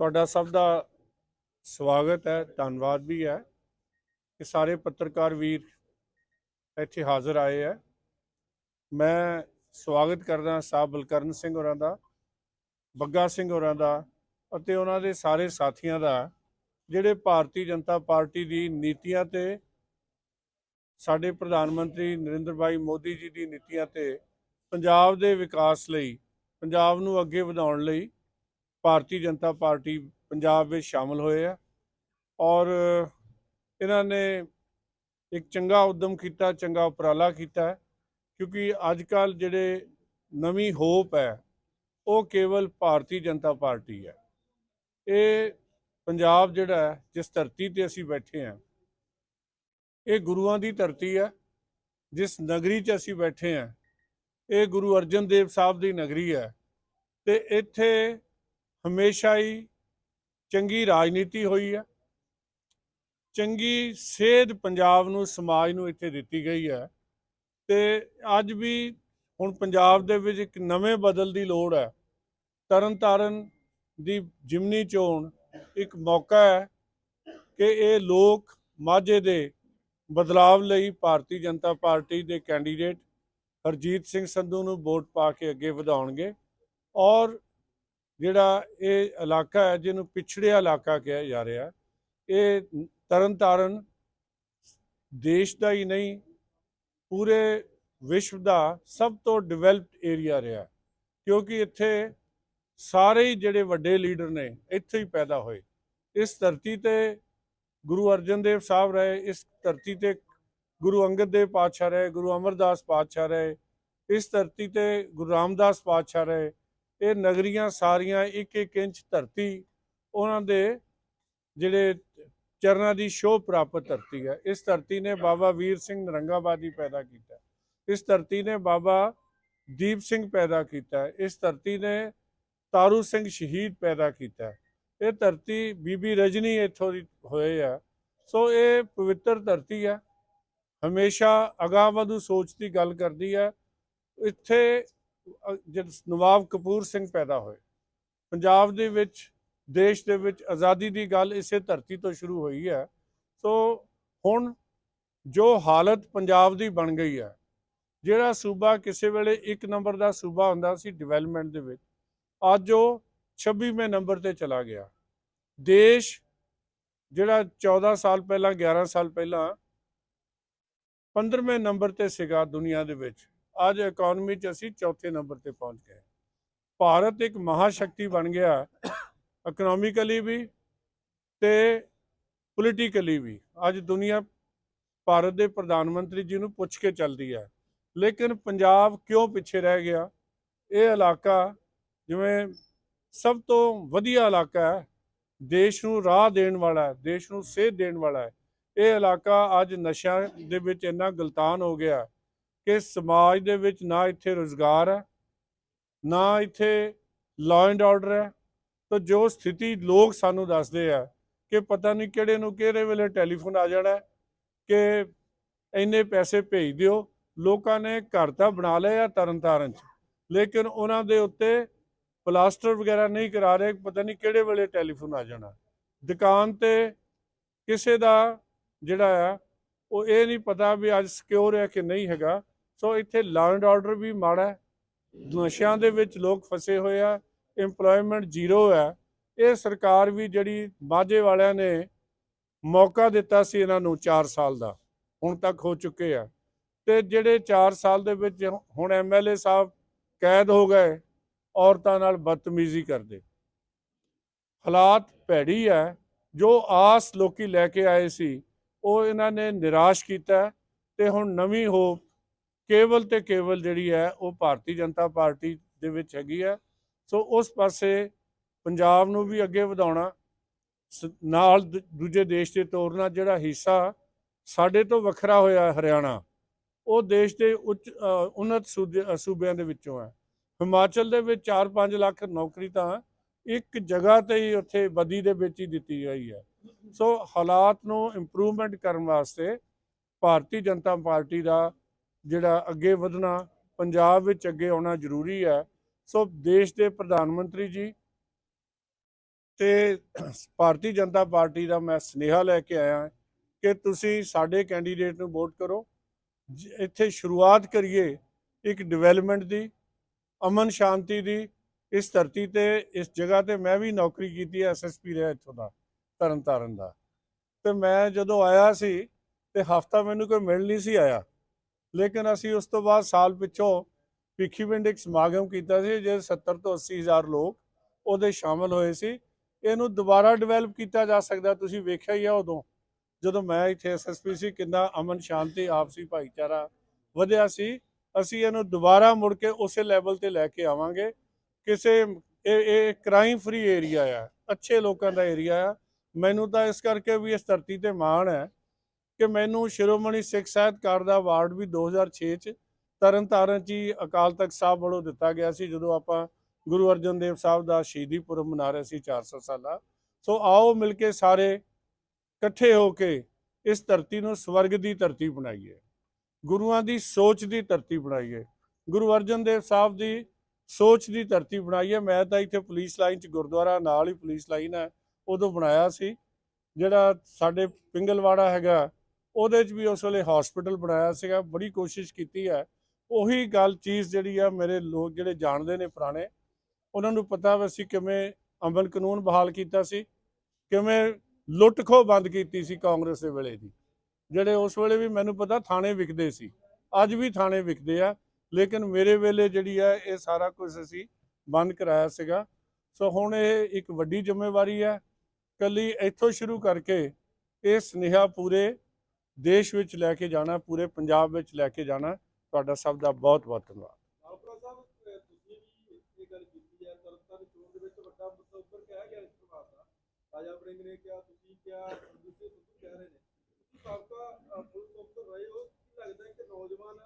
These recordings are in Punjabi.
ਤੁਹਾਡਾ ਸਭ ਦਾ ਸਵਾਗਤ ਹੈ, ਧੰਨਵਾਦ ਵੀ ਹੈ ਕਿ ਸਾਰੇ ਪੱਤਰਕਾਰ ਵੀਰ ਇੱਥੇ ਹਾਜ਼ਰ ਆਏ ਹੈ। ਮੈਂ ਸਵਾਗਤ ਕਰਦਾ ਸਾਹਿਬ ਬਲਕਰਨ ਸਿੰਘ ਹੋਰਾਂ ਦਾ, ਬੱਗਾ ਸਿੰਘ ਹੋਰਾਂ ਦਾ ਅਤੇ ਉਹਨਾਂ ਦੇ ਸਾਰੇ ਸਾਥੀਆਂ ਦਾ, ਜਿਹੜੇ ਭਾਰਤੀ ਜਨਤਾ ਪਾਰਟੀ ਦੀ ਨੀਤੀਆਂ ਤੇ ਸਾਡੇ ਪ੍ਰਧਾਨ ਮੰਤਰੀ ਨਰਿੰਦਰ ਭਾਈ ਮੋਦੀ ਜੀ ਦੀ ਨੀਤੀਆਂ ਤੇ ਪੰਜਾਬ ਦੇ ਵਿਕਾਸ ਲਈ, ਪੰਜਾਬ ਨੂੰ ਅੱਗੇ ਵਧਾਉਣ ਲਈ ਭਾਰਤੀ ਜਨਤਾ ਪਾਰਟੀ ਪੰਜਾਬ ਵਿੱਚ ਸ਼ਾਮਲ ਹੋਏ ਆ ਔਰ ਇਹਨਾਂ ਨੇ ਇੱਕ ਚੰਗਾ ਉਦਮ ਕੀਤਾ, ਚੰਗਾ ਉਪਰਾਲਾ ਕੀਤਾ ਕਿਉਂਕਿ ਅੱਜ ਕੱਲ ਜਿਹੜੇ ਨਵੀਂ ਹੋਪ ਹੈ, ਉਹ ਕੇਵਲ ਭਾਰਤੀ ਜਨਤਾ ਪਾਰਟੀ ਹੈ। ਇਹ ਪੰਜਾਬ ਜਿਹੜਾ ਹੈ, ਜਿਸ ਧਰਤੀ ਤੇ ਅਸੀਂ ਬੈਠੇ ਹਾਂ, ਇਹ ਗੁਰੂਆਂ ਦੀ ਧਰਤੀ ਹੈ, ਜਿਸ ਨਗਰੀ 'ਚ ਅਸੀਂ ਬੈਠੇ ਹਾਂ, ਇਹ ਗੁਰੂ ਅਰਜਨ ਦੇਵ ਸਾਹਿਬ ਦੀ ਨਗਰੀ ਹੈ ਤੇ ਇੱਥੇ ਹਮੇਸ਼ਾ ਹੀ ਚੰਗੀ ਰਾਜਨੀਤੀ ਹੋਈ ਹੈ। ਚੰਗੀ ਸੇਧ ਪੰਜਾਬ ਨੂੰ, ਸਮਾਜ ਨੂੰ ਇੱਥੇ ਦਿੱਤੀ ਗਈ ਹੈ। ਤੇ ਅੱਜ ਵੀ ਹੁਣ ਪੰਜਾਬ ਦੇ ਵਿੱਚ ਇੱਕ ਨਵੇਂ ਬਦਲ ਦੀ ਲੋੜ ਹੈ। ਤਰਨ ਤਾਰਨ ਦੀ ਜਿਮਨੀ ਚੋਣ ਇੱਕ ਮੌਕਾ ਹੈ ਕਿ ਇਹ ਲੋਕ ਮਾਝੇ ਦੇ ਬਦਲਾਵ ਲਈ ਭਾਰਤੀ ਜਨਤਾ ਪਾਰਟੀ ਦੇ ਕੈਂਡੀਡੇਟ ਹਰਜੀਤ ਸਿੰਘ ਸੰਧੂ ਨੂੰ ਵੋਟ ਪਾ ਕੇ ਅੱਗੇ ਵਧਾਉਣਗੇ ਔਰ ਜਿਹੜਾ ਇਹ ਇਲਾਕਾ ਹੈ, ਜਿਹਨੂੰ ਪਿਛੜਿਆ ਇਲਾਕਾ ਕਿਹਾ ਜਾ ਰਿਹਾ ਇਹ ਤਰਨਤਾਰਨ ਦੇਸ਼ ਦਾ ਹੀ ਨਹੀਂ, ਪੂਰੇ ਵਿਸ਼ਵ ਦਾ ਸਭ ਤੋਂ ਡਿਵੈਲਪਡ ਏਰੀਆ ਰਿਹਾ ਕਿਉਂਕਿ ਇੱਥੇ ਸਾਰੇ ਹੀ ਜਿਹੜੇ ਵੱਡੇ ਲੀਡਰ ਨੇ, ਇੱਥੇ ਹੀ ਪੈਦਾ ਹੋਏ। ਇਸ ਧਰਤੀ ਤੇ ਗੁਰੂ ਅਰਜਨ ਦੇਵ ਸਾਹਿਬ ਰਹੇ, ਇਸ ਧਰਤੀ ਤੇ ਗੁਰੂ ਅੰਗਦ ਦੇਵ ਪਾਤਸ਼ਾਹ ਰਹੇ, ਗੁਰੂ ਅਮਰਦਾਸ ਪਾਤਸ਼ਾਹ ਰਹੇ, ਇਸ ਧਰਤੀ ਤੇ ਗੁਰੂ ਰਾਮਦਾਸ ਪਾਤਸ਼ਾਹ ਰਹੇ ਇਹ ਨਗਰੀਆਂ ਸਾਰੀਆਂ ਇੱਕ ਇੱਕ ਇੰਚ ਧਰਤੀ ਉਹਨਾਂ ਦੇ ਜਿਹੜੇ ਚਰਨਾਂ ਦੀ ਸ਼ੋਭ ਪ੍ਰਾਪਤ ਧਰਤੀ ਹੈ। ਇਸ ਧਰਤੀ ਨੇ ਬਾਬਾ ਵੀਰ ਸਿੰਘ ਨਰੰਗਾਬਾਦੀ ਪੈਦਾ ਕੀਤਾ। ਇਸ ਧਰਤੀ ਨੇ ਬਾਬਾ ਦੀਪ ਸਿੰਘ ਪੈਦਾ ਕੀਤਾ। ਇਸ ਧਰਤੀ ਨੇ ਤਾਰੂ ਸਿੰਘ ਸ਼ਹੀਦ ਪੈਦਾ ਕੀਤਾ। ਇਹ ਧਰਤੀ ਬੀਬੀ ਰਜਨੀ ਇੱਥੋਂ ਦੀ ਹੋਏ ਆ। ਸੋ ਇਹ ਪਵਿੱਤਰ ਧਰਤੀ ਹੈ ਹਮੇਸ਼ਾ ਅਗਾਹ ਵਧੂ ਸੋਚ ਦੀ ਗੱਲ ਕਰਦੀ ਹੈ ਇੱਥੇ ਨਵਾਬ ਕਪੂਰ ਸਿੰਘ ਪੈਦਾ ਹੋਏ, ਪੰਜਾਬ ਦੇ ਵਿੱਚ, ਦੇਸ਼ ਦੇ ਵਿੱਚ ਆਜ਼ਾਦੀ ਦੀ ਗੱਲ ਇਸੇ ਧਰਤੀ ਤੋਂ ਸ਼ੁਰੂ ਹੋਈ ਹੈ। ਸੋ ਹੁਣ ਜੋ ਹਾਲਤ ਪੰਜਾਬ ਦੀ ਬਣ ਗਈ ਹੈ, ਜਿਹੜਾ ਸੂਬਾ ਕਿਸੇ ਵੇਲੇ ਇੱਕ ਨੰਬਰ ਦਾ ਸੂਬਾ ਹੁੰਦਾ ਸੀ ਡਿਵੈਲਪਮੈਂਟ ਦੇ ਵਿੱਚ, ਅੱਜ ਉਹ 26ਵੇਂ ਨੰਬਰ ਤੇ ਚਲਾ ਗਿਆ। ਦੇਸ਼ ਜਿਹੜਾ 14 ਸਾਲ ਪਹਿਲਾਂ 11 ਸਾਲ ਪਹਿਲਾਂ 15ਵੇਂ ਨੰਬਰ ਤੇ ਸੀਗਾ ਦੁਨੀਆ ਦੇ ਵਿੱਚ। ਅੱਜ ਇਕਨੋਮੀ 'ਚ ਅਸੀਂ ਚੌਥੇ ਨੰਬਰ ਤੇ ਪਹੁੰਚ ਗਏ। ਭਾਰਤ ਇੱਕ ਮਹਾਸ਼ਕਤੀ ਬਣ ਗਿਆ ਇਕਨੋਮਿਕਲੀ ਵੀ ਤੇ ਪੋਲੀਟੀਕਲੀ ਵੀ। ਅੱਜ ਦੁਨੀਆ ਭਾਰਤ ਦੇ ਪ੍ਰਧਾਨ ਮੰਤਰੀ ਜੀ ਨੂੰ ਪੁੱਛ ਕੇ ਚੱਲਦੀ ਹੈ ਲੇਕਿਨ ਪੰਜਾਬ ਕਿਉਂ ਪਿੱਛੇ ਰਹਿ ਗਿਆ? ਇਹ ਇਲਾਕਾ ਜਿਵੇਂ ਸਭ ਤੋਂ ਵਧੀਆ ਇਲਾਕਾ ਹੈ। ਦੇਸ਼ ਨੂੰ ਰਾਹ ਦੇਣ ਵਾਲਾ ਹੈ, ਦੇਸ਼ ਨੂੰ ਸੇਧ ਦੇਣ ਵਾਲਾ ਹੈ। ਇਹ ਇਲਾਕਾ ਅੱਜ ਨਸ਼ਿਆਂ ਦੇ ਵਿੱਚ ਇੰਨਾ ਗਲਤਾਨ ਹੋ ਗਿਆ। ਕਿ ਸਮਾਜ ਦੇ ਵਿੱਚ ਨਾ ਇੱਥੇ ਰੋਜ਼ਗਾਰ ਹੈ, ਨਾ ਇੱਥੇ ਲਾਅ ਐਂਡ ਆਰਡਰ ਹੈ, ਤਾਂ ਜੋ ਸਥਿਤੀ ਲੋਕ ਸਾਨੂੰ ਦੱਸਦੇ ਆ ਕਿ ਪਤਾ ਨਹੀਂ ਕਿਹੜੇ ਨੂੰ ਕਿਹੜੇ ਵੇਲੇ ਟੈਲੀਫੋਨ ਆ ਜਾਣਾ ਕਿ ਇੰਨੇ ਪੈਸੇ ਭੇਜ ਦਿਓ, ਲੋਕਾਂ ਨੇ ਘਰ ਤਾਂ ਬਣਾ ਲਏ ਆ ਤਰਨਤਾਰਨ ਚ, ਲੇਕਿਨ ਉਹਨਾਂ ਦੇ ਉੱਤੇ ਪਲਾਸਟਰ ਵਗੈਰਾ ਨਹੀਂ ਕਰਾ ਰਹੇ, ਪਤਾ ਨਹੀਂ ਕਿਹੜੇ ਵੇਲੇ ਟੈਲੀਫੋਨ ਆ ਜਾਣਾ ਦੁਕਾਨ ਤੇ ਕਿਸੇ ਦਾ ਜਿਹੜਾ ਆ ਉਹ ਇਹ ਨਹੀਂ ਪਤਾ ਵੀ ਅੱਜ ਸਿਕਿਉਰ ਹੈ ਕਿ ਨਹੀਂ ਹੈਗਾ। ਸੋ ਇੱਥੇ ਲਾਅ ਐਂਡ ਆਰਡਰ ਵੀ ਮਾੜਾ ਹੈ। ਨਸ਼ਿਆਂ ਦੇ ਵਿੱਚ ਲੋਕ ਫਸੇ ਹੋਏ ਆ। EMPLOYMENT ਜ਼ੀਰੋ ਹੈ। ਇਹ ਸਰਕਾਰ ਵੀ ਜਿਹੜੀ ਮਾਝੇ ਵਾਲਿਆਂ ਨੇ ਮੌਕਾ ਦਿੱਤਾ ਸੀ ਇਹਨਾਂ ਨੂੰ 4 ਸਾਲ ਦਾ। ਹੁਣ ਤੱਕ ਹੋ ਚੁੱਕੇ ਆ। ਤੇ ਜਿਹੜੇ 4 ਸਾਲ ਦੇ ਵਿੱਚ ਹੁਣ ਐਮਐਲਏ ਸਾਹਿਬ ਕੈਦ ਹੋ ਗਏ, ਔਰਤਾਂ ਨਾਲ ਬਦਤਮੀਜ਼ੀ ਕਰਦੇ। ਹਾਲਾਤ ਭੈੜੀ ਹੈ। ਜੋ ਆਸ ਲੋਕੀ ਲੈ ਕੇ ਆਏ ਸੀ ਉਹ ਇਹਨਾਂ ਨੇ ਨਿਰਾਸ਼ ਕੀਤਾ ਹੈ ਤੇ ਹੁਣ ਨਵੀਂ ਹੋਪ ਕੇਵਲ ਤੇ ਕੇਵਲ ਜਿਹੜੀ ਹੈ ਉਹ ਭਾਰਤੀ ਜਨਤਾ ਪਾਰਟੀ ਦੇ ਵਿੱਚ ਹੈਗੀ ਹੈ। ਸੋ ਉਸ ਪਾਸੇ ਪੰਜਾਬ ਨੂੰ ਵੀ ਅੱਗੇ ਵਧਾਉਣਾ ਸ- ਨਾਲ ਦੂਜੇ ਦੇਸ਼ ਦੇ ਤੋਰਨਾ ਜਿਹੜਾ ਹਿੱਸਾ ਸਾਡੇ ਤੋਂ ਵੱਖਰਾ ਹੋਇਆ ਹਰਿਆਣਾ ਉਹ ਦੇਸ਼ ਦੇ ਉੱਚ ਅ, ਉન્નਤ ਸੂਬਿਆਂ ਦੇ ਵਿੱਚੋਂ ਹੈ। ਹਿਮਾਚਲ ਦੇ ਵਿੱਚ 4-5 ਲੱਖ ਨੌਕਰੀ ਤਾਂ ਇੱਕ ਜਗ੍ਹਾ ਤੇ ਹੀ ਉੱਥੇ ਬਦੀ ਦੇ ਵਿੱਚ ਹੀ ਦਿੱਤੀ ਗਈ ਹੈ। ਸੋ ਹਾਲਾਤ ਨੂੰ ਇੰਪਰੂਵਮੈਂਟ ਕਰਨ ਵਾਸਤੇ ਭਾਰਤੀ ਜਨਤਾ ਪਾਰਟੀ ਦਾ ਜਿਹੜਾ ਅੱਗੇ ਵਧਣਾ, ਪੰਜਾਬ ਵਿੱਚ ਅੱਗੇ ਆਉਣਾ ਜ਼ਰੂਰੀ ਹੈ। ਸੋ ਦੇਸ਼ ਦੇ ਪ੍ਰਧਾਨ ਮੰਤਰੀ ਜੀ ਤੇ ਭਾਰਤੀ ਜਨਤਾ ਪਾਰਟੀ ਦਾ ਮੈਂ ਸਨੇਹਾ ਲੈ ਕੇ ਆਇਆ ਕਿ ਤੁਸੀਂ ਸਾਡੇ ਕੈਂਡੀਡੇਟ ਨੂੰ ਵੋਟ ਕਰੋ। ਇੱਥੇ ਸ਼ੁਰੂਆਤ ਕਰੀਏ ਇੱਕ ਡਿਵੈਲਪਮੈਂਟ ਦੀ, ਅਮਨ ਸ਼ਾਂਤੀ ਦੀ, ਇਸ ਧਰਤੀ ਤੇ, ਇਸ ਜਗ੍ਹਾ ਤੇ ਮੈਂ ਵੀ ਨੌਕਰੀ ਕੀਤੀ ਹੈ ਐਸਐਸਪੀ ਰਿਹਾ ਇੱਥੋਂ ਦਾ। ਤਰਨ ਤਾਰਨ ਦਾ। ਤੇ ਮੈਂ ਜਦੋਂ ਆਇਆ ਸੀ ਤੇ ਹਫਤਾ ਮੈਨੂੰ ਕੋਈ ਮਿਲ ਨਹੀਂ ਸੀ ਆਇਆ। ਲੇਕਿਨ ਅਸੀਂ ਉਸ ਤੋਂ ਬਾਅਦ ਸਾਲ ਪਿੱਛੋਂ ਭਿੱਖੀ ਪਿੰਡ ਇੱਕ ਸਮਾਗਮ ਕੀਤਾ ਸੀ ਜੇ 70 ਤੋਂ 80 ਹਜ਼ਾਰ ਲੋਕ ਉਹਦੇ ਸ਼ਾਮਲ ਹੋਏ ਸੀ। ਇਹਨੂੰ ਦੁਬਾਰਾ ਡਿਵੈਲਪ ਕੀਤਾ ਜਾ ਸਕਦਾ, ਤੁਸੀਂ ਵੇਖਿਆ ਹੀ ਆ ਉਦੋਂ, ਜਦੋਂ ਮੈਂ ਇੱਥੇ ਐਸਐਸਪੀ ਸੀ, ਕਿੰਨਾ ਅਮਨ ਸ਼ਾਂਤੀ ਆਪਸੀ ਭਾਈਚਾਰਾ ਵਧਿਆ ਸੀ। ਅਸੀਂ ਇਹਨੂੰ ਦੁਬਾਰਾ ਮੁੜ ਕੇ ਉਸੇ ਲੈਵਲ ਤੇ ਲੈ ਕੇ ਆਵਾਂਗੇ। ਕਿਸੇ ਇਹ ਇਹ ਕ੍ਰਾਈਮ ਫ੍ਰੀ ਏਰੀਆ ਆ। ਅੱਛੇ ਲੋਕਾਂ ਦਾ ਏਰੀਆ ਆ। ਮੈਨੂੰ ਤਾਂ ਇਸ ਕਰਕੇ ਵੀ ਇਸ ਧਰਤੀ ਤੇ ਮਾਣ ਹੈ ਕਿ ਮੈਨੂੰ ਸ਼ਿਰੋਮਣੀ ਸਿੱਖ ਸਾਹਿਤਕਾਰ ਦਾ ਅਵਾਰਡ ਵੀ 2006 ਚ ਤਰਨ ਤਾਰਨ ਚ ਹੀ ਅਕਾਲ ਤਖਤ ਸਾਹਿਬ ਵੱਲੋਂ ਦਿੱਤਾ ਗਿਆ ਸੀ, ਜਦੋਂ ਆਪਾਂ ਗੁਰੂ ਅਰਜਨ ਦੇਵ ਸਾਹਿਬ ਦਾ ਸ਼ਹੀਦੀ ਪੁਰਬ ਮਨਾ ਰਹੇ ਸੀ 400 ਸਾਲਾ। ਸੋ ਆਓ ਮਿਲ ਕੇ ਸਾਰੇ ਇਕੱਠੇ ਹੋ ਕੇ ਇਸ ਧਰਤੀ ਨੂੰ ਸਵਰਗ ਦੀ ਧਰਤੀ ਬਣਾਈਏ, ਗੁਰੂਆਂ ਦੀ ਸੋਚ ਦੀ ਧਰਤੀ ਬਣਾਈਏ, ਗੁਰੂ ਅਰਜਨ ਦੇਵ ਸਾਹਿਬ ਦੀ ਸੋਚ ਦੀ ਧਰਤੀ ਬਣਾਈਏ। ਮੈਂ ਤਾਂ ਇੱਥੇ ਪੁਲਿਸ ਲਾਈਨ 'ਚ ਗੁਰਦੁਆਰਾ ਨਾਲ ਹੀ ਪੁਲਿਸ ਲਾਈਨ ਹੈ। ਉਦੋਂ ਬਣਾਇਆ ਸੀ। ਜਿਹੜਾ ਸਾਡੇ ਪਿੰਗਲਵਾੜਾ ਹੈਗਾ, ਉਹਦੇ 'ਚ ਵੀ ਉਸ ਵੇਲੇ ਹਸਪੀਟਲ ਬਣਾਇਆ ਸੀਗਾ। ਬੜੀ ਕੋਸ਼ਿਸ਼ ਕੀਤੀ ਹੈ। ਉਹੀ ਗੱਲ ਚੀਜ਼ ਜਿਹੜੀ ਆ ਮੇਰੇ ਲੋਕ ਜਿਹੜੇ ਜਾਣਦੇ ਨੇ ਪੁਰਾਣੇ, ਉਹਨਾਂ ਨੂੰ ਪਤਾ ਵੀ ਅਸੀਂ ਕਿਵੇਂ ਅਮਨ ਕਾਨੂੰਨ ਬਹਾਲ ਕੀਤਾ ਸੀ, ਕਿਵੇਂ ਲੁੱਟ ਖੋਹ ਬੰਦ ਕੀਤੀ ਸੀ ਕਾਂਗਰਸ ਦੇ ਵੇਲੇ ਦੀ। ਜਿਹੜੇ ਉਸ ਵੇਲੇ ਵੀ ਮੈਨੂੰ ਪਤਾ ਥਾਣੇ ਵਿਕਦੇ ਸੀ। ਅੱਜ ਵੀ ਥਾਣੇ ਵਿਕਦੇ ਆ, ਲੇਕਿਨ ਮੇਰੇ ਵੇਲੇ ਜਿਹੜੀ ਆ ਇਹ ਸਾਰਾ ਕੁਝ ਅਸੀਂ ਬੰਦ ਕਰਾਇਆ ਸੀਗਾ। ਸੋ ਹੁਣ ਇਹ ਇੱਕ ਵੱਡੀ ਜ਼ਿੰਮੇਵਾਰੀ ਹੈ। ਕੱਲੀ ਇੱਥੋਂ ਸ਼ੁਰੂ ਕਰਕੇ ਇਹ ਸੁਨੇਹਾ ਪੂਰੇ ਦੇਸ਼ ਵਿੱਚ ਲੈ ਕੇ ਜਾਣਾ ਪੂਰੇ ਪੰਜਾਬ ਵਿੱਚ ਲੈ ਕੇ ਜਾਣਾ ਤੁਹਾਡਾ ਸਭ ਦਾ ਬਹੁਤ ਬਹੁਤ ਧੰਨਵਾਦ। ਮਾਲਪੁਰਾ ਸਾਹਿਬ ਅਹ ਤੁਸੀਂ ਵੀ ਇਹ ਗੱਲ ਕੀਤੀ ਹੈ ਤਰਨਤਾਰਨ ਚੋਣ ਦੇ ਵਿੱਚ ਵੱਡਾ ਮੁੱਦਾ ਉੱਪਰ ਕਿਹਾ ਗਿਆ ਇਸ ਪ੍ਰਭਾਵ ਦਾ। ਰਾਜਾ ਬ੍ਰਿੰਗ ਨੇ ਕਿਹਾ ਤੁਸੀਂ ਕਿਹਾ ਦੂਸਰੇ ਸਿੱਧੂ ਕਹਿ ਰਹੇ ਨੇ। ਤੁਸੀਂ ਸਾਬਕਾ ਅਹ, ਪੁਲਿਸ ਅਫਸਰ ਰਹੇ ਹੋ ਕੀ ਲੱਗਦਾ ਹੈ ਕਿ ਨੌਜਵਾਨ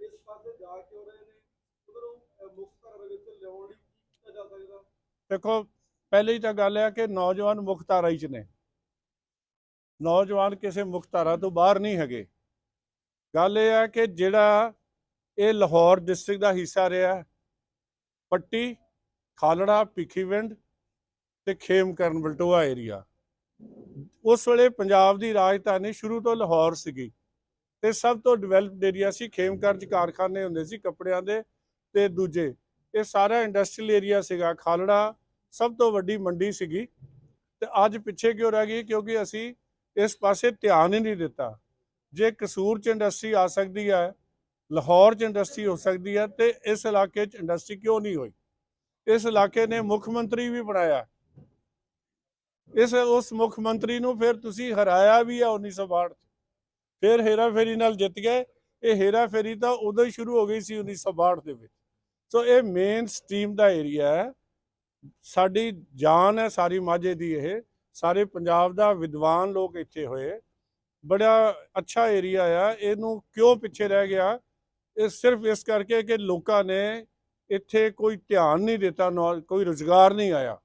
ਇਸ ਪਾਸੇ ਜਾ ਕਿਉਂ ਰਹੇ ਨੇ? ਉਧਰ ਉਹ ਮੁੱਖ ਧਾਰਾ ਵਿੱਚ ਲਿਆਉਣ ਲਈ ਕੀ ਕੀਤਾ ਜਾ ਸਕਦਾ? ਦੇਖੋ ਪਹਿਲੀ ਤਾਂ ਗੱਲ ਹੈ ਕਿ ਨੌਜਵਾਨ ਮੁੱਖ ਧਾਰਾ ਹੀ ਚ ਨੇ। ਨੌਜਵਾਨ ਕਿਸੇ ਮੁੱਖ ਧਾਰਾ ਤੋਂ ਬਾਹਰ ਨਹੀਂ ਹੈਗੇ। ਗੱਲ ਇਹ ਹੈ ਕਿ ਜਿਹੜਾ ਇਹ ਲਾਹੌਰ ਡਿਸਟ੍ਰਿਕਟ ਦਾ ਹਿੱਸਾ ਰਿਹਾ, ਪੱਟੀ, ਖਾਲੜਾ, ਭਿੱਖੀਵਿੰਡ ਤੇ ਖੇਮਕਰਨ ਬਲਟੋਆ ਏਰੀਆ ਉਸ ਵੇਲੇ ਪੰਜਾਬ ਦੀ ਰਾਜਧਾਨੀ ਸ਼ੁਰੂ ਤੋਂ ਲਾਹੌਰ ਸੀਗੀ ਤੇ ਸਭ ਤੋਂ ਡਿਵੈਲਪਡ ਏਰੀਆ ਸੀ ਖੇਮਕਰਨ ਚ ਕਾਰਖਾਨੇ ਹੁੰਦੇ ਸੀ ਕੱਪੜਿਆਂ ਦੇ ਤੇ ਦੂਜੇ। ਇਹ ਸਾਰਾ ਇੰਡਸਟਰੀਅਲ ਏਰੀਆ ਸੀਗਾ, ਖਾਲੜਾ ਸਭ ਤੋਂ ਵੱਡੀ ਮੰਡੀ ਸੀਗੀ ਤੇ ਅੱਜ ਪਿੱਛੇ ਕਿਉਂ ਰਹਿ ਗਈ? ਕਿਉਂਕਿ ਅਸੀਂ ਇਸ ਪਾਸੇ ਧਿਆਨ ਹੀ ਨਹੀਂ ਦਿੱਤਾ। ਜੇ ਕਸੂਰ ਚ ਇੰਡਸਟਰੀ ਆ ਸਕਦੀ ਹੈ, ਲਾਹੌਰ ਚ ਇੰਡਸਟਰੀ ਹੋ ਸਕਦੀ ਹੈ ਤੇ ਇਸ ਇਲਾਕੇ ਚ ਇੰਡਸਟਰੀ ਕਿਉਂ ਨਹੀਂ ਹੋਈ? ਇਸ ਇਲਾਕੇ ਨੇ ਮੁੱਖ ਮੰਤਰੀ ਵੀ ਬਣਾਇਆ। ਇਸ, ਉਸ ਮੁੱਖ ਮੰਤਰੀ ਨੂੰ ਫਿਰ ਤੁਸੀਂ ਹਰਾਇਆ ਵੀ ਆ 1962 ਚ। ਫਿਰ ਹੇਰਾਫੇਰੀ ਨਾਲ ਜਿੱਤ ਗਏ। ਇਹ ਹੇਰਾ ਫੇਰੀ ਤਾਂ ਉਦੋਂ ਹੀ ਸ਼ੁਰੂ ਹੋ ਗਈ ਸੀ 1962 ਦੇ ਵਿੱਚ। ਸੋ ਇਹ ਮੇਨ ਸਟ੍ਰੀਮ ਦਾ ਏਰੀਆ ਹੈ। ਸਾਡੀ ਜਾਨ ਹੈ ਸਾਰੀ ਮਾਝੇ ਦੀ ਇਹ। ਸਾਰੇ ਪੰਜਾਬ ਦਾ ਵਿਦਵਾਨ ਲੋਕ ਇੱਥੇ ਹੋਏ। ਬੜਾ ਅੱਛਾ ਏਰੀਆ ਆ। ਇਹਨੂੰ ਕਿਉਂ ਪਿੱਛੇ ਰਹਿ ਗਿਆ? ਇਹ ਸਿਰਫ ਇਸ ਕਰਕੇ ਕਿ ਲੋਕਾਂ ਨੇ ਇੱਥੇ ਕੋਈ ਧਿਆਨ ਨਹੀਂ ਦਿੱਤਾ, ਨੌ- ਕੋਈ ਰੁਜ਼ਗਾਰ ਨਹੀਂ ਆਇਆ,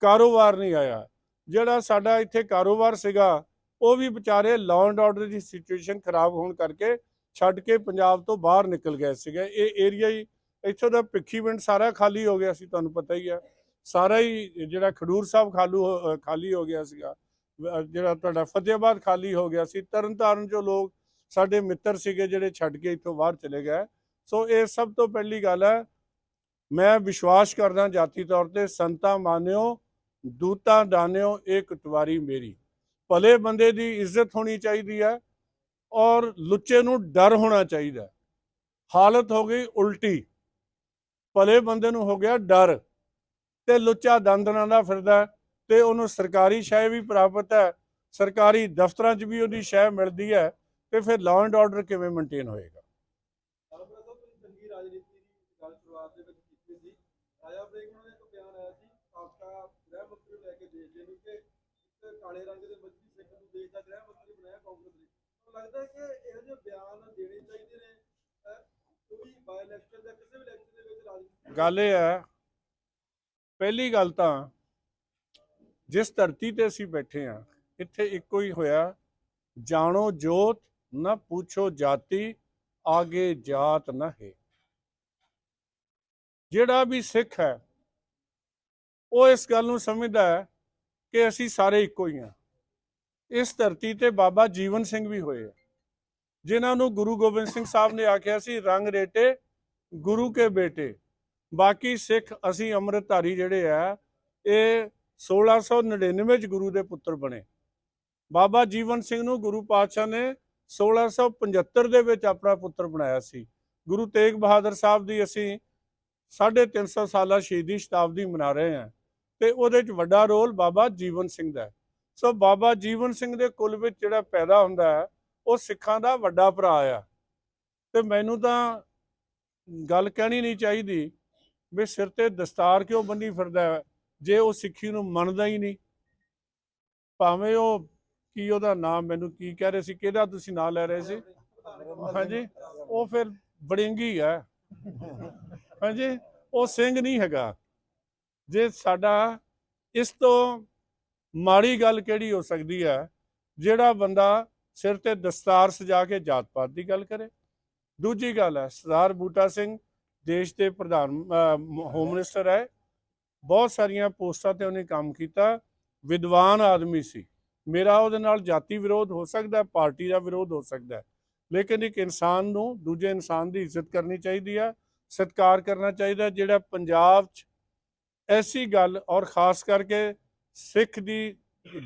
ਕਾਰੋਬਾਰ ਨਹੀਂ ਆਇਆ। ਜਿਹੜਾ ਸਾਡਾ ਇੱਥੇ ਕਾਰੋਬਾਰ ਸੀਗਾ, ਉਹ ਵੀ ਵਿਚਾਰੇ ਲਾਅ ਐਂਡ ਆਰਡਰ ਦੀ ਸਿਚੁਏਸ਼ਨ ਖਰਾਬ ਹੋਣ ਕਰਕੇ ਛੱਡ ਕੇ ਪੰਜਾਬ ਤੋਂ ਬਾਹਰ ਨਿਕਲ ਗਏ ਸੀਗੇ। ਇਹ ਏਰੀਆ ਹੀ, ਇੱਥੋਂ ਦਾ ਭਿੱਖੀ ਪਿੰਡ ਸਾਰਾ ਖਾਲੀ ਹੋ ਗਿਆ ਸੀ, ਤੁਹਾਨੂੰ ਪਤਾ ਹੀ ਆ। ਸਾਰਾ ਹੀ ਜਿਹੜਾ ਖਡੂਰ ਸਾਹਿਬ ਖਾਲੂ ਹੋ- ਖਾਲੀ ਹੋ ਗਿਆ ਸੀਗਾ। ਜਿਹੜਾ ਤੁਹਾਡਾ ਫਤਿਹਾਬਾਦ ਖਾਲੀ ਹੋ ਗਿਆ ਸੀ। ਤਰਨਤਾਰਨ ਜੋ ਲੋਕ ਸਾਡੇ ਮਿੱਤਰ ਸੀਗੇ ਜਿਹੜੇ ਛੱਡ ਕੇ ਇੱਥੋਂ ਬਾਹਰ ਚਲੇ ਗਏ। ਸੋ ਇਹ ਸਭ ਤੋਂ ਪਹਿਲੀ ਗੱਲ ਹੈ, ਮੈਂ ਵਿਸ਼ਵਾਸ ਕਰਦਾ ਜਾਤੀ ਤੌਰ ਤੇ, ਸੰਤਾ ਮਾਨਿਓ, ਦੂਤਾ ਦਾਨਿਓ, ਇਹ ਕਟਵਾਰੀ ਮੇਰੀ। ਭਲੇ ਬੰਦੇ ਦੀ ਇੱਜ਼ਤ ਹੋਣੀ ਚਾਹੀਦੀ ਹੈ ਔਰ ਲੁੱਚੇ ਨੂੰ ਡਰ ਹੋਣਾ ਚਾਹੀਦਾ ਹਾਲਤ ਹੋ ਗਈ ਉਲਟੀ। ਭਲੇ ਬੰਦੇ ਨੂੰ ਹੋ ਗਿਆ ਡਰ। ਤੇ ਲੁੱਚਾ ਦੰਦਨਾਂ ਦਾ ਫਿਰਦਾ ਤੇ ਉਹਨੂੰ ਸਰਕਾਰੀ ਸ਼ੈ ਵੀ ਪ੍ਰਾਪਤ ਹੈ। ਸਰਕਾਰੀ ਦਫ਼ਤਰਾਂ 'ਚ ਵੀ ਉਹਦੀ ਸ਼ੈ ਮਿਲਦੀ ਹੈ ਤੇ ਫਿਰ ਲਾਅ ਐਂਡ ਆਰਡਰ ਕਿਵੇਂ ਮੇਨਟੇਨ ਹੋਏਗਾ? ਕਾਲੇ ਰੰਗ ਦੇ ਮੱਛੀ ਸਿੱਖ ਨੂੰ ਦੇਸ਼ ਦਾ ਗ੍ਰਹਿ ਮੰਤਰੀ ਬਣਾਇਆ ਕਾਂਗਰਸ ਨੇ ਲੱਗਦਾ ਕਿ ਇਹੋ ਜਿਹੇ ਬਿਆਨ ਦੇਣੇ ਚਾਹੀਦੇ ਨੇ ਕੋਈ ਬਾਈ ਜਾਂ ਕਿਸੇ ਵੀ ਇਲੈਕਸ਼ਨ ਦੇ ਵਿੱਚ ਰਾਜਨੀਤੀ ਗੱਲ ਇਹ ਹੈ ਪਹਿਲੀ ਗੱਲ ਤਾਂ ਜਿਸ ਧਰਤੀ ਤੇ ਅਸੀਂ ਬੈਠੇ ਆ ਇੱਥੇ ਇੱਕੋ ਹੀ ਹੋਇਆ, ਜਾਣੋ ਜੋਤ, ਨਾ ਪੁੱਛੋ ਜਾਤੀ, ਆਗੇ ਜਾਤ ਨਾ ਹੈ। ਜਿਹੜਾ ਵੀ ਸਿੱਖ ਹੈ, ਉਹ ਇਸ ਗੱਲ ਨੂੰ ਸਮਝਦਾ ਹੈ ਕਿ ਅਸੀਂ ਸਾਰੇ ਇੱਕੋ ਹੀ ਹਾਂ। ਇਸ ਧਰਤੀ ਤੇ ਬਾਬਾ ਜੀਵਨ ਸਿੰਘ ਵੀ ਹੋਏ ਆ, ਜਿਨ੍ਹਾਂ ਨੂੰ ਗੁਰੂ ਗੋਬਿੰਦ ਸਿੰਘ ਸਾਹਿਬ ਨੇ ਆਖਿਆ ਸੀ, ਰੰਗ ਰੇਟੇ, ਗੁਰੂ ਕੇ ਬੇਟੇ। ਬਾਕੀ ਸਿੱਖ ਅਸੀਂ ਅੰਮ੍ਰਿਤਧਾਰੀ ਜਿਹੜੇ ਆ, ਇਹ 1699 ਚ ਗੁਰੂ ਦੇ ਪੁੱਤਰ ਬਣੇ। ਬਾਬਾ ਜੀਵਨ ਸਿੰਘ ਨੂੰ ਗੁਰੂ ਪਾਤਸ਼ਾਹ ਨੇ 1675 ਦੇ ਵਿੱਚ ਆਪਣਾ ਪੁੱਤਰ ਬਣਾਇਆ ਸੀ। ਗੁਰੂ ਤੇਗ ਬਹਾਦਰ ਸਾਹਿਬ ਦੀ ਅਸੀਂ 350 ਸਾਲਾ ਸ਼ਹੀਦੀ ਸ਼ਤਾਬਦੀ ਮਨਾ ਰਹੇ ਹਾਂ ਤੇ ਉਹਦੇ ਚ ਵੱਡਾ ਰੋਲ ਬਾਬਾ ਜੀਵਨ ਸਿੰਘ ਦਾ ਸੋ ਬਾਬਾ ਜੀਵਨ ਸਿੰਘ ਦੇ ਕੁਲ ਵਿੱਚ ਜਿਹੜਾ ਪੈਦਾ ਹੁੰਦਾ ਹੈ, ਉਹ ਸਿੱਖਾਂ ਦਾ ਵੱਡਾ ਭਰਾ ਆ। ਤੇ ਮੈਨੂੰ ਤਾਂ ਗੱਲ ਕਹਿਣੀ ਨਹੀਂ ਚਾਹੀਦੀ ਵੀ ਸਿਰ ਤੇ ਦਸਤਾਰ ਕਿਉਂ ਬੰਨੀ ਫਿਰਦਾ ਹੈ? ਜੇ ਉਹ ਸਿੱਖੀ ਨੂੰ ਮੰਨਦਾ ਹੀ ਨਹੀਂ, ਭਾਵੇਂ ਉਹ ਕੀ ਉਹਦਾ ਨਾਮ ਮੈਨੂੰ ਕੀ ਕਹਿ ਰਹੇ ਸੀ, ਕਿਹਦਾ ਤੁਸੀਂ ਨਾਂ ਲੈ ਰਹੇ ਸੀ? ਹਾਂਜੀ, ਉਹ ਫਿਰ ਬੜਿੰਗੀ ਹੈ। ਹਾਂਜੀ, ਉਹ ਸਿੰਘ ਨਹੀਂ ਹੈਗਾ। ਜੇ ਸਾਡਾ ਇਸ ਤੋਂ ਮਾੜੀ ਗੱਲ ਕਿਹੜੀ ਹੋ ਸਕਦੀ ਹੈ? ਜਿਹੜਾ ਬੰਦਾ ਸਿਰ ਤੇ ਦਸਤਾਰ ਸਜਾ ਕੇ ਜਾਤ ਪਾਤ ਦੀ ਗੱਲ ਕਰੇ। ਦੂਜੀ ਗੱਲ ਹੈ, ਸਰਦਾਰ ਬੂਟਾ ਸਿੰਘ ਦੇਸ਼ ਦੇ ਪ੍ਰਧਾਨ ਹੋਮ ਮਿਨਿਸਟਰ ਹੈ। ਬਹੁਤ ਸਾਰੀਆਂ ਪੋਸਟਾਂ ਤੇ ਉਹਨੇ ਕੰਮ ਕੀਤਾ। ਵਿਦਵਾਨ ਆਦਮੀ ਸੀ। ਮੇਰਾ ਉਹਦੇ ਨਾਲ ਜਾਤੀ ਵਿਰੋਧ ਹੋ ਸਕਦਾ ਹੈ ਪਾਰਟੀ ਦਾ ਵਿਰੋਧ ਹੋ ਸਕਦਾ। ਹੈ ਲੇਕਿਨ ਇੱਕ ਇਨਸਾਨ ਨੂੰ ਦੂਜੇ ਇਨਸਾਨ ਦੀ ਇੱਜ਼ਤ ਕਰਨੀ ਚਾਹੀਦੀ ਹੈ ਸਤਿਕਾਰ ਕਰਨਾ ਚਾਹੀਦਾ ਜਿਹੜਾ ਪੰਜਾਬ 'ਚ ਐਸੀ ਗੱਲ ਔਰ ਖਾਸ ਕਰਕੇ ਸਿੱਖ ਦੀ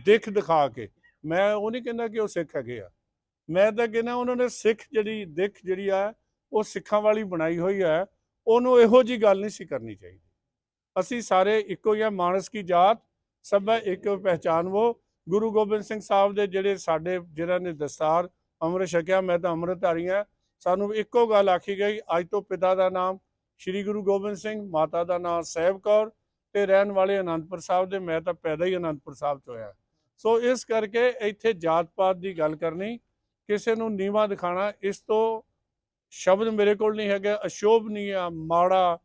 ਦਿੱਖ ਦਿਖਾ ਕੇ, ਮੈਂ ਉਹ ਨਹੀਂ ਕਹਿੰਦਾ ਕਿ ਉਹ ਸਿੱਖ ਹੈਗੇ ਆ। ਮੈਂ ਤਾਂ ਕਹਿੰਦਾ ਉਹਨਾਂ ਨੇ ਸਿੱਖ ਜਿਹੜੀ ਦਿੱਖ ਜਿਹੜੀ ਆ, ਉਹ ਸਿੱਖਾਂ ਵਾਲੀ ਬਣਾਈ ਹੋਈ ਹੈ ਉਹਨੂੰ ਇਹੋ ਜੀ ਗੱਲ ਨਹੀਂ ਸੀ ਕਰਨੀ ਚਾਹੀਦੀ। ਅਸੀਂ ਸਾਰੇ ਇੱਕੋ ਹੀ ਆ ਮਾਨਸ ਕੀ ਜਾਤ, ਸਭ ਹੈ, ਇੱਕ ਪਹਿਚਾਨ ਉਹ ਗੁਰੂ ਗੋਬਿੰਦ ਸਿੰਘ ਸਾਹਿਬ ਦੇ ਜਿਹੜੇ ਸਾਡੇ ਜਿਹਨਾਂ ਨੇ ਦਸਤਾਰ ਅੰਮ੍ਰਿਤ ਛਕਿਆ, ਮੈਂ ਤਾਂ ਅੰਮ੍ਰਿਤਧਾਰੀ ਹਾਂ। ਸਾਨੂੰ ਇੱਕੋ ਗੱਲ ਆਖੀ ਗਈ, ਅੱਜ ਤੋਂ ਪਿਤਾ ਦਾ ਨਾਮ ਸ੍ਰੀ ਗੁਰੂ ਗੋਬਿੰਦ ਸਿੰਘ, ਮਾਤਾ ਦਾ ਨਾਮ ਸਹਿਬ ਕੌਰ ਤੇ ਰਹਿਣ ਵਾਲੇ ਅਨੰਦਪੁਰ ਸਾਹਿਬ ਦੇ, ਮੈਂ ਤਾਂ ਪੈਦਾ ਹੀ ਅਨੰਦਪੁਰ ਸਾਹਿਬ ਚ ਹੋਇਆ ਸੋ ਇਸ ਕਰਕੇ ਇੱਥੇ ਜਾਤ ਪਾਤ ਦੀ ਗੱਲ ਕਰਨੀ, ਕਿਸੇ ਨੂੰ ਨੀਵਾ ਦਿਖਾਣਾ ਇਸ ਤੋਂ ਸ਼ਬਦ ਮੇਰੇ ਕੋਲ ਨਹੀਂ ਹੈਗਾ ਅਸ਼ੋਭਨੀय ਮਾੜਾ,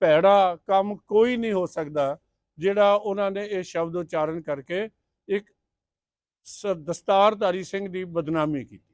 ਭੈੜਾ ਕੰਮ ਕੋਈ ਨਹੀਂ ਹੋ ਸਕਦਾ ਜਿਹੜਾ ਉਹਨਾਂ ਨੇ ਇਹ ਸ਼ਬਦ ਉਚਾਰਨ ਕਰਕੇ ਇੱਕ ਸ- ਦਸਤਾਰਧਾਰੀ ਸਿੰਘ ਦੀ ਬਦਨਾਮੀ ਕੀਤੀ।